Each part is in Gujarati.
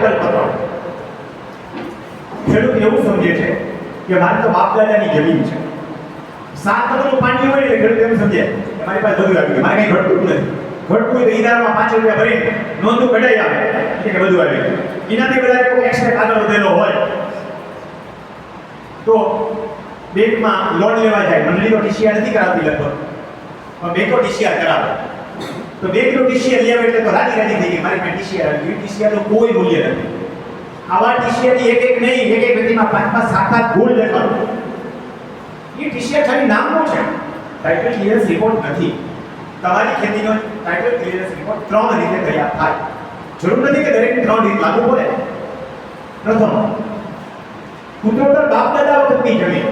ટાઇટલ પત્ર ખેડૂત એવું સમજે છે કે મારે તો બાપ દાદાની જમીન છે. સાત નંબરનું પાણી હોય એટલે ખેડૂત એમ સમજે મારી પાસે બધું આવી ગયું. મારે કંઈ ઘટતું નથી. ઘટતું તો ઈનારમાં પાંચ રૂપિયા ભરીને નોંધું કઢાઈ આવે. કે બધું આવી એનાથી વધારે કોઈ એક્સ્ટ્રા કાગળ વધેલો હોય તો બેંકમાં લોન લેવા જાય. મંડળી તો ટીસીઆર નથી કરાવતી લગભગ. બેંકો ટીસીઆર કરાવે. તો બેંકનો ટીસીઆર લેવા એટલે તો રાજી રાજી થઈ ગઈ. મારી પાસે ટીસીઆર આવી ગયું. ટીસીઆરનું કોઈ મૂલ્ય નથી. આવા ટીસીઆરની એક એક નહીં, એક એક વ્યક્તિમાં પાંચ પાંચ, સાત સાત ભૂલ લખવાનું. એ ટીસીઆર ખાલી નામનો છે. ટાઇટલ ક્લિયરન્સ રિપોર્ટ નથી. તમારી ખેતીનો ટાઇટલ ક્લિયરન્સ રિપોર્ટ ત્રણ રીતે તૈયાર થાય. જરૂર નથી કે દરેક ત્રણ રીત લાગુ પડે. પ્રથમ કુદરતર બાપ દાદા વખતની જમીન.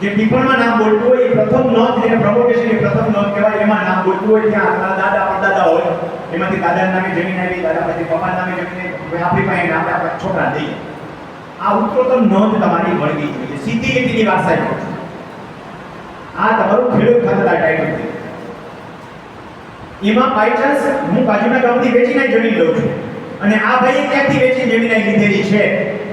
જે પીપળમાં નામ બોલતું હોય એ પ્રથમ નોંધ, એને પ્રમોટેશન એ પ્રથમ નોંધ કહેવાય. એમાં નામ હોય ત્યાં આપણા દાદા પરદાદા હોય, એમાંથી દાદાના નામે જમીન આવી દાદા પછી પપ્પા નામે જમીન આપણી પાસે આપણે આપણા છોકરા દઈએ આ ઉત્તરોત્તર નોંધ તમારી વળગી જોઈએ સીધી લીટીની વાત સાહેબ આ તમારું ખેડૂત ખાતા ટાઈટલ છે. એમાં બાય ચાન્સ હું બાજુના ગામથી વેચીને જમીન લઉં છું. અને આ ભાઈએ ક્યાંથી વેચી જમીન લીધેલી છે?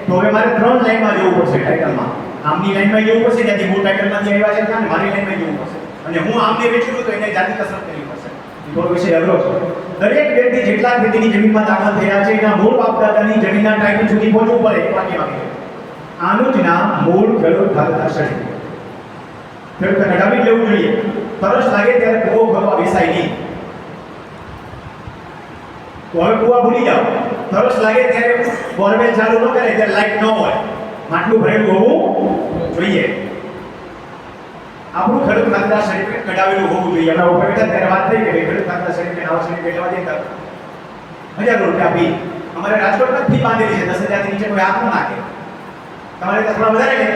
તો હવે મારે ત્રણ લાઈનમાં જવું પડશે ટાઇટલમાં આમની લાઈનમાં જવું પડશે, ત્યાંથી હું ટાઇટલમાંથી આવ્યા છે ત્યાં, મારી લાઈનમાં જવું પડશે. અને હું આમને વેચું તો એને જાતિ કસરત કરવી પડશે. થોડો વિષય અઘરો છે. દરેક વ્યક્તિ જેટલા ખેતીની જમીનમાં દાખલ થયા છે, એના મૂળ બાપદાદાની જમીનના ટાઈમ સુધી પહોંચવું પડે વાક્ય વાક્ય આનું જ નામ મૂળ ખેડૂત ખાતા શરીર ખેડૂતને જ લેવું જોઈએ. તરસ લાગે ત્યારે કૂવો ભરવા બેસાય નહીં. તો હવે કૂવા ભૂલી જાઓ. તરસ લાગે ત્યારે બોરવેલ ચાલુ ન કરે, ત્યારે લાઈટ ન હોય. માટલું ભરેલું હોવું જોઈએ. આપણું ખેડૂત ખાતા સર્ટિફિકેટ કઢાવેલું હોવું જોઈએ. હમણાં ઉપર બેઠા ત્યારે વાત થઈ કે ખેડૂત ખાતા સર્ટિફિકેટ આવા સર્ટિફિકેટ લેવા દેતા હજાર રૂપિયા ફી અમારે રાજકોટમાં ફી બાંધેલી છે. દસ હજારથી નીચે કોઈ હાથ નાખે તમારે થોડા વધારે લે.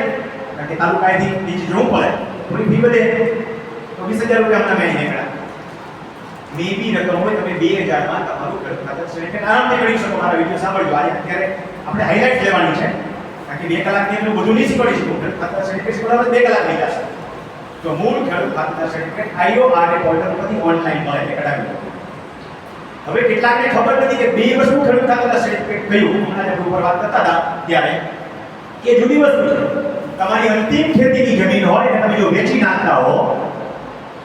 કારણ કે તાલુકાએથી નીચે જવું પડે. થોડી ફી વધે. તો વીસ હજાર રૂપિયા હમણાં મેં નીકળ્યા મે બી રકમ હોય તમે બે હજારમાં તમારું ખેડૂત ખાતા સર્ટિફિકેટ આરામથી કરી શકો. મારા વીડિયો સાંભળજો. આજે અત્યારે આપણે હાઇલાઇટ લેવાની છે. કારણ કે બે કલાકની એટલું બધું નહીં શીખવાડી શકું. ખેડૂત ખાતા સર્ટિફિકેટ બરાબર બે કલાક લઈ જશે તો મૂળ ખેડૂત ખાતા certificate I O R A portal પરથી ઓનલાઈન મળે છે, કઢાવી હવે કેટલાકને ખબર નથી કે બે વસ્તુ ખેડૂત ખાતા સર્ટિફિકેટ કયું? હમણાં જે ઉપર વાત કરતા હતા ત્યારે કે જુદી વસ્તુ છે. તમારી અંતિમ ખેતીની જમીન હોય અને તમે જો વેચી નાખતા હો,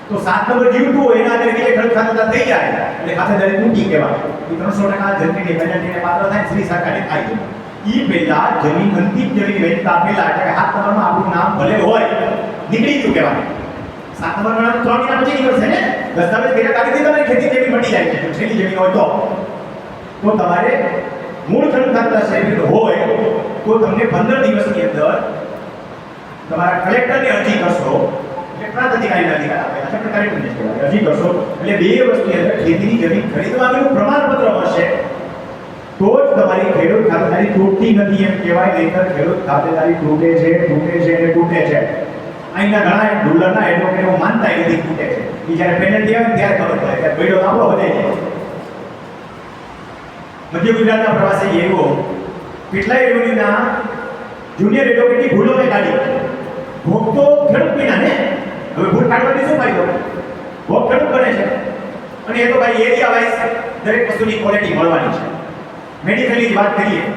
તો સાત નંબર જીવતું હોય, એના આધારે ખેડૂત ખાતેદાર થઈ જાય. એટલે ખાતેદારી તૂટી કહેવાય. એ ત્રણસો ટકા જમીનની પેનલ્ટીને પાત્ર થાય શ્રી સરકારે થાય. એ પહેલા જમીન અંતિમ જમીન વેચતા પહેલા, એટલે હાથ નામ ભલે હોય, નીકળી ગયું કહેવાય? સાત નંબર ત્રણ મહિના પછી નીકળશે ને? દસ્તાવેજ કર્યા તારીખથી તમારી ખેતી જમીન મટી જાય છે, છેલ્લી જમીન હોય તો. તો તમારે મૂળ ખેડૂત ખાતા સર્ટિફિકેટ હોય તો તમને પંદર દિવસની અંદર તમારા કલેક્ટરને અરજી કરશો. એટલે પ્રાંત અધિકારીને અધિકાર છે પણ કલેક્ટરને. અરજી કરશો. એટલે બે વર્ષની અંદર ખેતીની જમીન ખરીદવાનું પ્રમાણપત્ર મળશે. તો જ તમારી ખેડૂત ખાતેદારી તૂટતી નથી એમ કહેવાય. નહીતર ખેડૂત ખાતેદારી તૂટે છે તૂટે છે અને તૂટે છે. અહીંના ઘણા ડોલરના એડવોકેટ એવું માનતા એ નથી તૂટે છે. એ જ્યારે પેનલ્ટી આવે ત્યારે ખબર પડે ત્યારે ભેડો આપણો વધે છે. મધ્ય ગુજરાતના પ્રવાસે એવો, કેટલાય એડવોકેટના જુનિયર એડવોકેટની ભૂલોને કાઢી. ભોગ તો ખેડૂત ને? હવે ભૂલ કાઢવાની શું ફાયદો? ભોગ ખેડૂત બને છે. અને એ તો ભાઈ એરિયા વાઇઝ દરેક વસ્તુની ક્વોલિટી મળવાની છે. મેડિકલની જ વાત કરીએ.